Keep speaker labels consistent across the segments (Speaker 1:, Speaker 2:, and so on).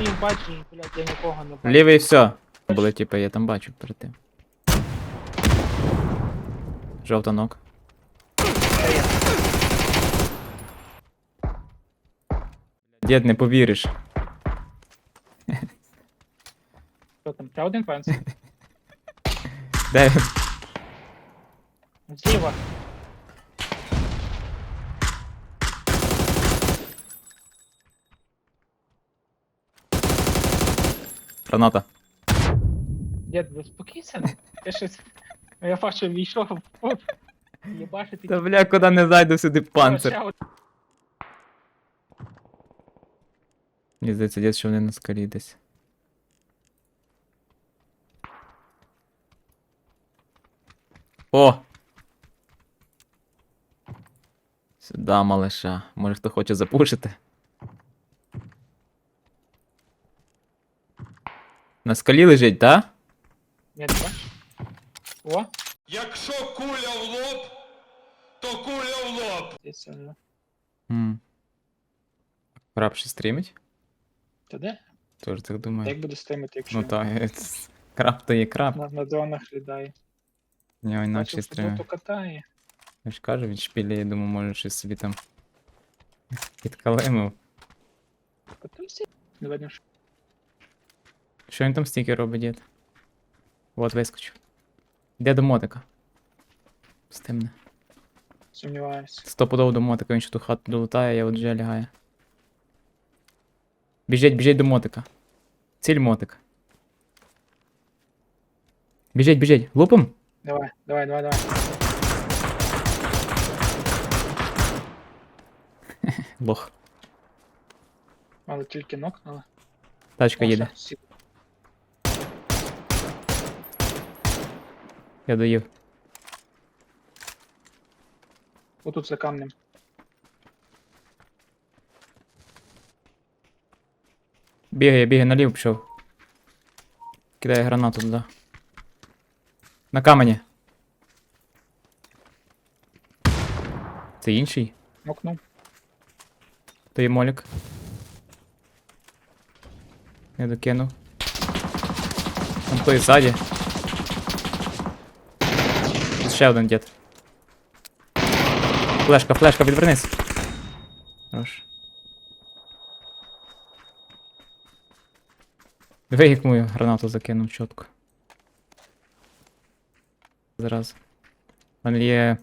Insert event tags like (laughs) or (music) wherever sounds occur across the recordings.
Speaker 1: стоїм, бачиш, блядь, я нікого не бачу.
Speaker 2: Лівий все. Були типи, я там бачу перед тим. Жовта ног. Дід, не повіриш.
Speaker 1: Що там? Ще один фенс?
Speaker 2: Де?
Speaker 1: Зліва.
Speaker 2: Граната.
Speaker 1: Дід, заспокійся. Я щось... Я бачу, війшов. Єбаши ти.
Speaker 2: Та бля, куди не зайду сюди панцир. Мені здається, дід, що вони на скалі десь. О! Сюда, малиша. Може хто хоче запушити. На скалі лежить, так?
Speaker 1: Ні, не бачиш? О,
Speaker 3: Якщо куля в лоб, то куля в лоб.
Speaker 1: десь вже.
Speaker 2: Mm. Раб ще стрімить?
Speaker 1: Та де?
Speaker 2: Тож так думаю.
Speaker 1: Як буде стримити, якщо
Speaker 2: Ну так, е, ц- (laughs) краб то є краб.
Speaker 1: на, на дронах літає?
Speaker 2: У нього інакше
Speaker 1: Бачив, що
Speaker 2: стрімить.
Speaker 1: то катає.
Speaker 2: Я ж кажу, він шпілі, я думаю, може щось собі там (laughs) підкалимив.
Speaker 1: Катався? Не видно, що.
Speaker 2: Що він там стільки робить, дід? От вискочив. Йде до мотика. Стимне.
Speaker 1: Сумніваюся.
Speaker 2: Стопудово до мотика, він ще ту хату долутає, я от вже лягає. Біжить, біжить до мотика. Ціль мотик. Біжить, біжить. Лупом?
Speaker 1: Давай, давай, давай, давай.
Speaker 2: Лох.
Speaker 1: Але тільки нокнули.
Speaker 2: Тачка
Speaker 1: О,
Speaker 2: їде.
Speaker 1: ще сі-
Speaker 2: Я доїв.
Speaker 1: Отут за камнем.
Speaker 2: Бігає, бігає, наліво пішов. Кидає гранату туди. На камені. Це інший?
Speaker 1: Нокнув.
Speaker 2: То є молік. Я докинув. Там той ззаді. Ще один дід. Флешка, флешка, відвернись. Хорош. Диви, як мою гранату закинув чітко. Зараз. У мене є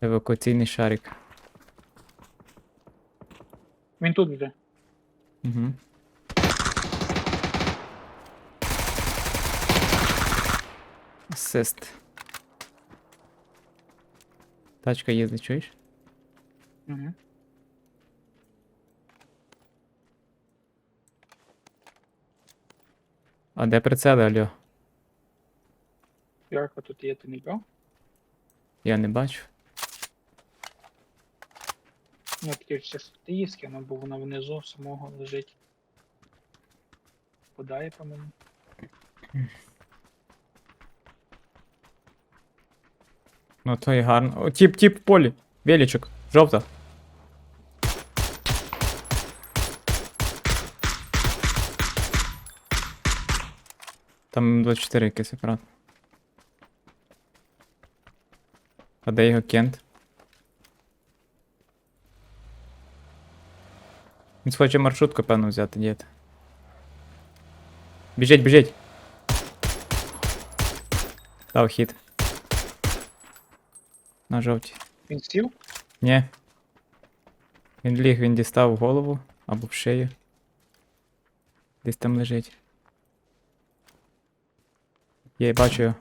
Speaker 2: евакуаційний шарик.
Speaker 1: Він тут вже.
Speaker 2: Угу. Асист. Тачка їздить, чуєш?
Speaker 1: Угу.
Speaker 2: А де прицели, алло?
Speaker 1: Ярко тут є, ти не брав?
Speaker 2: Я не бачу.
Speaker 1: Ну, таке ще ти скинув, бо вона внизу самого лежить. Подає, по-моєму.
Speaker 2: Ну то і гарно. О, тіп, тіп в полі. Величок. Жовта. Там 24 якийсь апарат. А де його кент? Він схоче маршрутку, певно, взяти, дід. Біжить, біжить. Дав хід. На жовтій.
Speaker 1: Він сів?
Speaker 2: Ні. Він ліг, він дістав в голову або в шию. Десь там лежить. Я бачу його.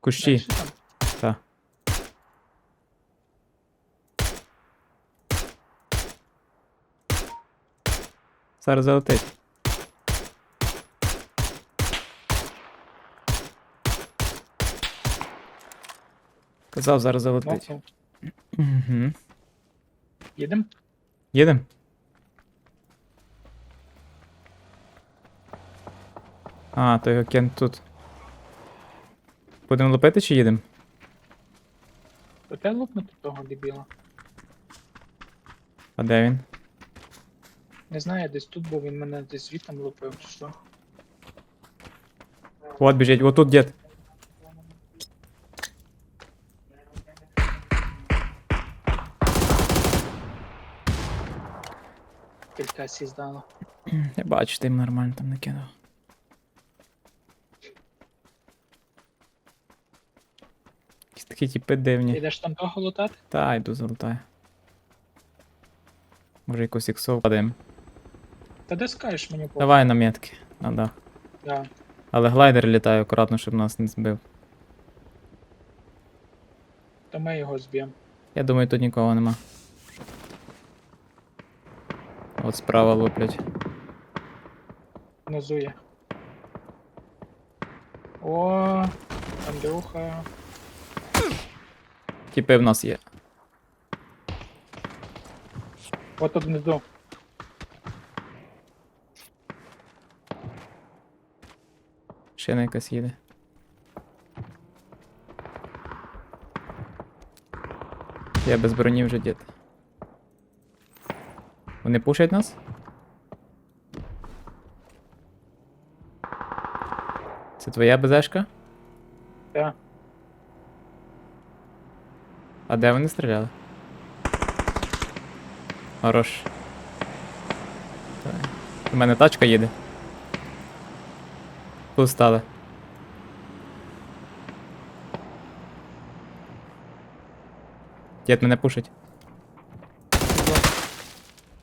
Speaker 2: Кущі.
Speaker 1: Дальше там.
Speaker 2: Та. Зараз залетить. Казав, зараз залетить. Угу.
Speaker 1: Їдем?
Speaker 2: Їдем? А, то його кент тут. Будемо лупити чи їдемо?
Speaker 1: Дайте лупнути того дебіла.
Speaker 2: А де він?
Speaker 1: Не знаю, десь тут був, він мене десь звітом лупив, чи що.
Speaker 2: От біжить, отут дід.
Speaker 1: Кілька сі здало.
Speaker 2: Я бачу, ти їм нормально там накинув. Якісь такі типи
Speaker 1: Ти
Speaker 2: дивні.
Speaker 1: йдеш там того лутати?
Speaker 2: Та, йду залутаю. Може якусь іксов падаємо.
Speaker 1: Та де скажеш мені по.
Speaker 2: Давай на метки. На дах.
Speaker 1: Да.
Speaker 2: Але глайдер літає акуратно, щоб нас не збив.
Speaker 1: То ми його зб'ємо.
Speaker 2: Я думаю, тут нікого нема. От справа луплять.
Speaker 1: Внизу є. О, Андрюха.
Speaker 2: Тіпи в нас є.
Speaker 1: От тут внизу.
Speaker 2: Шина якась їде. Я без броні вже дід. Вони пушать нас? Це твоя безешка?
Speaker 1: Так.
Speaker 2: А де вони стріляли? Хорош. У мене тачка їде. Тут стали. Дід мене пушить.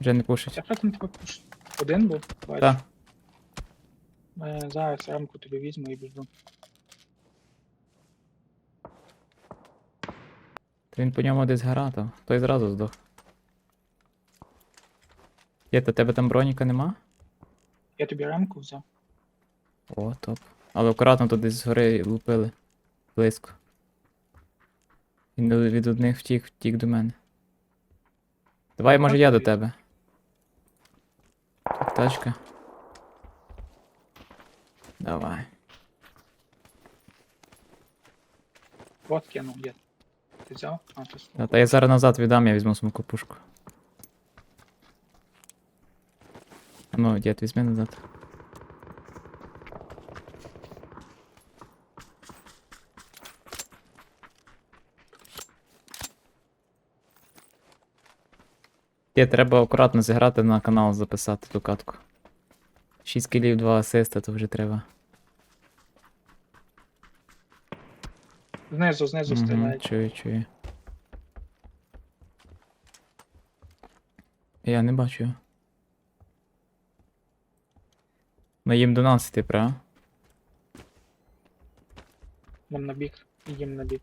Speaker 2: Вже не пушить.
Speaker 1: Я потім тебе пуш. Один був?
Speaker 2: Так.
Speaker 1: Е, зараз рамку тобі візьму і біжу.
Speaker 2: Та він по ньому десь гаратав. Той зразу здох. Є, та тебе там броніка нема?
Speaker 1: Я тобі рамку взяв.
Speaker 2: О, топ. Але акуратно тут десь згори лупили. Близько. Він від- одних втік, втік до мене. Давай, може, я до тебе. Тачка. Давай.
Speaker 1: От кинув, є. Ти взяв? А, ти
Speaker 2: Та, та я зараз назад віддам, я візьму саму пушку. Ну, дід, візьми назад. Дід, треба акуратно зіграти на канал, записати ту катку. 6 кілів, 2 асиста, то вже треба.
Speaker 1: Знизу, знизу
Speaker 2: Мгм,
Speaker 1: стріляють.
Speaker 2: чую, чую. Я не бачу його. Ну їм до нас йти, правда?
Speaker 1: Нам на бік. Їм на бік.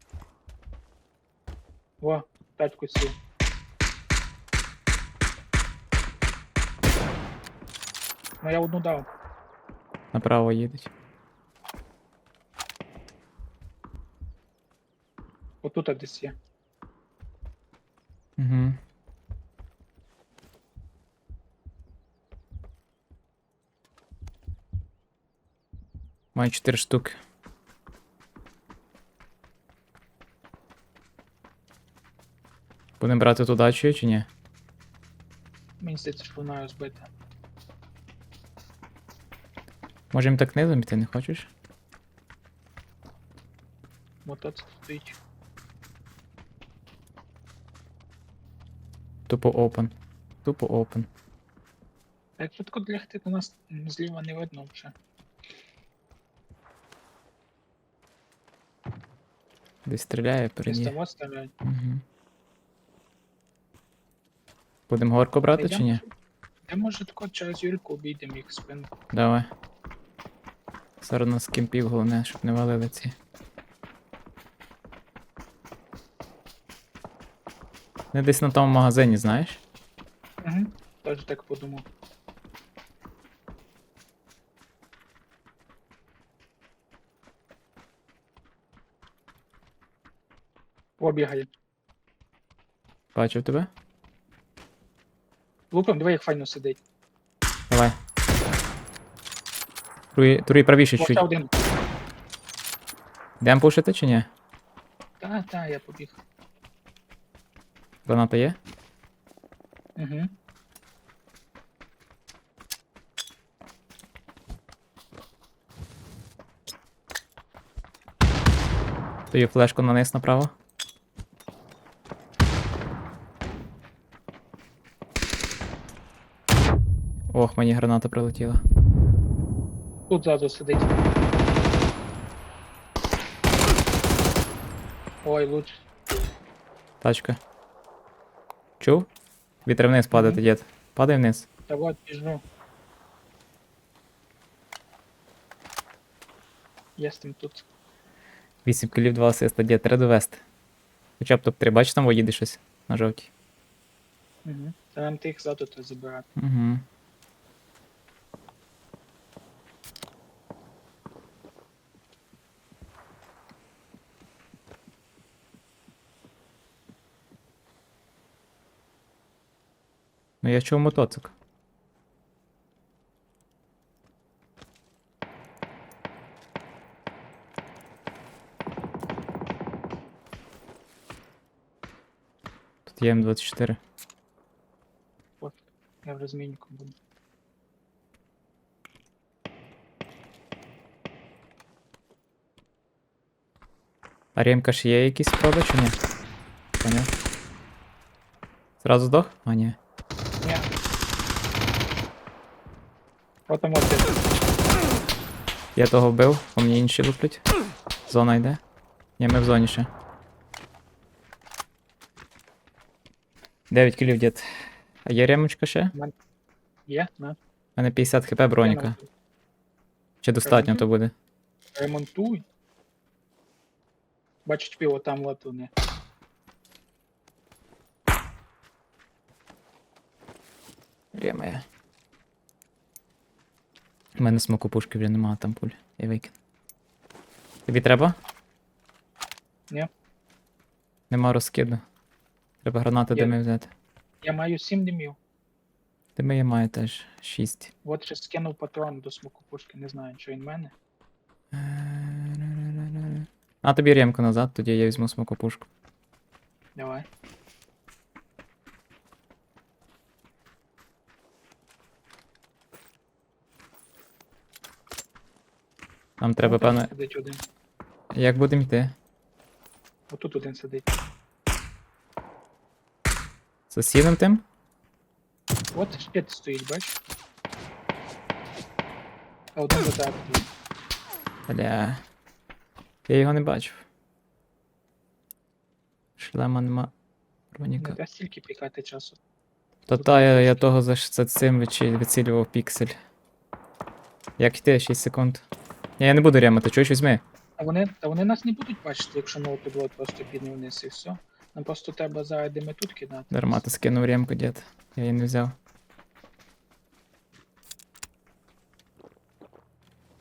Speaker 1: О, тачку сів. Ну я одну дав.
Speaker 2: Направо їдуть.
Speaker 1: Отут десь є.
Speaker 2: Угу. Маю 4 штуки. Будемо брати ту дачу чи ні?
Speaker 1: Мені здається, що вона
Speaker 2: Можемо так низом іти, не хочеш?
Speaker 1: Мотоцикл стоїть.
Speaker 2: Тупо open. Тупо open.
Speaker 1: А як швидко лягти, то нас зліва не видно вже.
Speaker 2: Десь стріляє
Speaker 1: Десь
Speaker 2: переді.
Speaker 1: того стріляють.
Speaker 2: Угу. Будемо горку брати чи ні?
Speaker 1: Я може тако через Юльку обійдемо їх спину.
Speaker 2: Давай. Зараз нас кемпів головне, щоб не валили ці. Не десь на тому магазині, знаєш?
Speaker 1: Угу. Теж так подумав. О, бігає.
Speaker 2: Бачив тебе?
Speaker 1: Лупом, диви, як файно сидить.
Speaker 2: Давай. Тури, тури правіше чуть.
Speaker 1: один.
Speaker 2: Дем пушити чи ні?
Speaker 1: Та, та, я побіг.
Speaker 2: Граната є?
Speaker 1: Угу.
Speaker 2: Даю флешку на низ направо. Ох, мені граната прилетіла.
Speaker 1: Тут ззаду сидить. Ой, луч.
Speaker 2: Тачка. Чув? Вітер вниз падати, дід. Падай вниз.
Speaker 1: Та вот біжу. Я з тим тут.
Speaker 2: 8 кілів, 2 асиста, дід, треба довести. Хоча б топ-3, бачиш там воїде щось на жовтій.
Speaker 1: Угу. Та нам тих ззаду то забирати.
Speaker 2: Угу. Ну я чув мотоцик. Тут є М24.
Speaker 1: От. Я в розміннику буду.
Speaker 2: А ремка ж є якісь спроби чи ні? Поняв. Зразу здох? А, ні.
Speaker 1: Ні. От там от.
Speaker 2: Я того вбив, по мені інші луплять. Зона йде. Ні, ми в зоні ще. 9 кілів дід. А є ремочка ще?
Speaker 1: Є? На.
Speaker 2: У мене 50 хп броніка. Чи достатньо то буде?
Speaker 1: Ремонтуй. Бачить пиво там от вони.
Speaker 2: Є. У мене смокопушки вже немає там пуль. Я викину. Тобі треба?
Speaker 1: Ні.
Speaker 2: Нема розкиду. Треба гранати
Speaker 1: Є.
Speaker 2: дими взяти.
Speaker 1: Я маю 7 димів.
Speaker 2: Дими я маю теж 6.
Speaker 1: От ще скинув патрон до смокопушки, не знаю, чи він в мене.
Speaker 2: А тобі ремку назад, тоді я візьму смокопушку.
Speaker 1: Давай.
Speaker 2: Нам треба,
Speaker 1: там. Сидить один.
Speaker 2: Як будемо йти?
Speaker 1: Отут один сидить.
Speaker 2: Сусідом тим?
Speaker 1: От щит стоїть, бач? А до тебе. стоїть.
Speaker 2: Бля. Я його не бачив. Шлема нема.
Speaker 1: Не
Speaker 2: Броніка.
Speaker 1: дасть стільки пікати часу.
Speaker 2: Та та я, я того за, ш- за цим вичі- вицілював піксель. Як йти? 6 секунд. Ні, я не буду ремати, чуєш, візьми.
Speaker 1: А вони, та вони нас не будуть бачити, якщо ми підвод просто підне вниз і все. Нам просто треба зараз де ми тут кидати.
Speaker 2: Дарма ти скинув ремку, дід. Я її не взяв.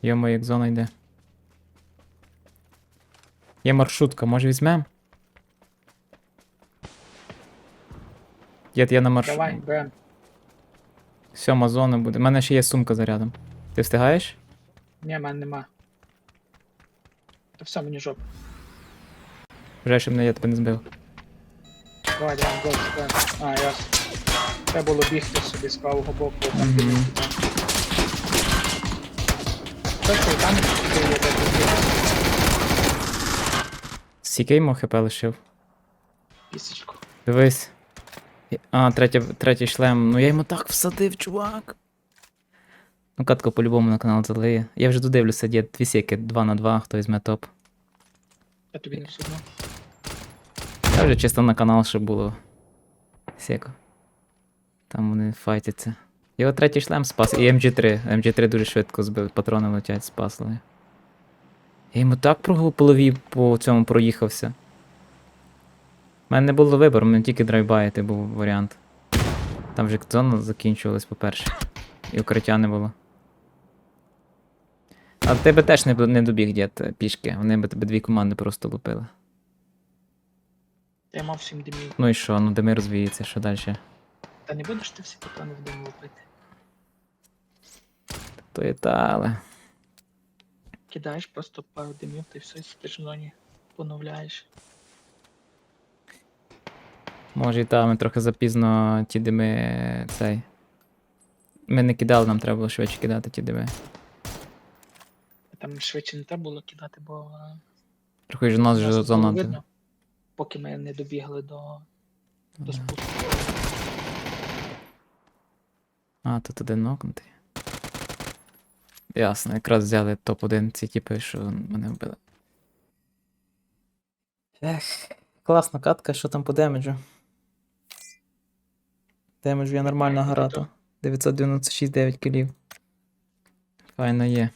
Speaker 2: Йомо, як зона йде. Є маршрутка, може візьмем? Дід, я на маршрутку.
Speaker 1: Давай, берем.
Speaker 2: Сьома зона буде. У мене ще є сумка зарядом. Ти встигаєш?
Speaker 1: Ні, мене нема. Та все, мені жопа.
Speaker 2: Вже мене я тебе не збив.
Speaker 1: Давай, давай, гол, берем. А, ясно. Треба було бігти собі з правого боку, там де ми. Що там є де
Speaker 2: Скільки йому хп лишив?
Speaker 1: пісечку.
Speaker 2: Дивись. А, третя, третій шлем. Ну я йому так всадив, чувак. Ну, катко по-любому на канал залиє. Я вже додивлюся, є дві сіки, 2 на 2, хто візьме топ.
Speaker 1: Я тобі не все одно.
Speaker 2: Я вже чисто на канал, щоб було. Сіко. Там вони файтяться. Його третій шлем спас. І MG3. MG3 дуже швидко збив, патрони летять, спасли. Я йому так про голові по цьому проїхався. У мене не було вибору, мене тільки драйвбайти був варіант. Там вже зона закінчувалась, по-перше. І укриття не було. А в тебе теж не, не добіг дід пішки. Вони б тебе дві команди просто лупили.
Speaker 1: Я мав 7 димів.
Speaker 2: Ну і що, ну де ми розвіється, що далі?
Speaker 1: Та не будеш ти всі патрони в дим лупити.
Speaker 2: То і та, але.
Speaker 1: Кидаєш просто пару димів, ти все сидиш в зоні, поновляєш.
Speaker 2: Може і та, ми трохи запізно ті дими цей. Ми не кидали, нам треба було швидше кидати ті дими.
Speaker 1: Там швидше не треба було кидати, бо е,
Speaker 2: ж у нас вже
Speaker 1: видно, поки ми не добігли до, до спуску.
Speaker 2: А, тут один нокнутий. Ясно, якраз взяли топ-1 ці типи, що мене вбили. Ех, класна катка, що там по демеджу. Демеджу я нормально
Speaker 1: Ой,
Speaker 2: 996 9 кілів. Файно є.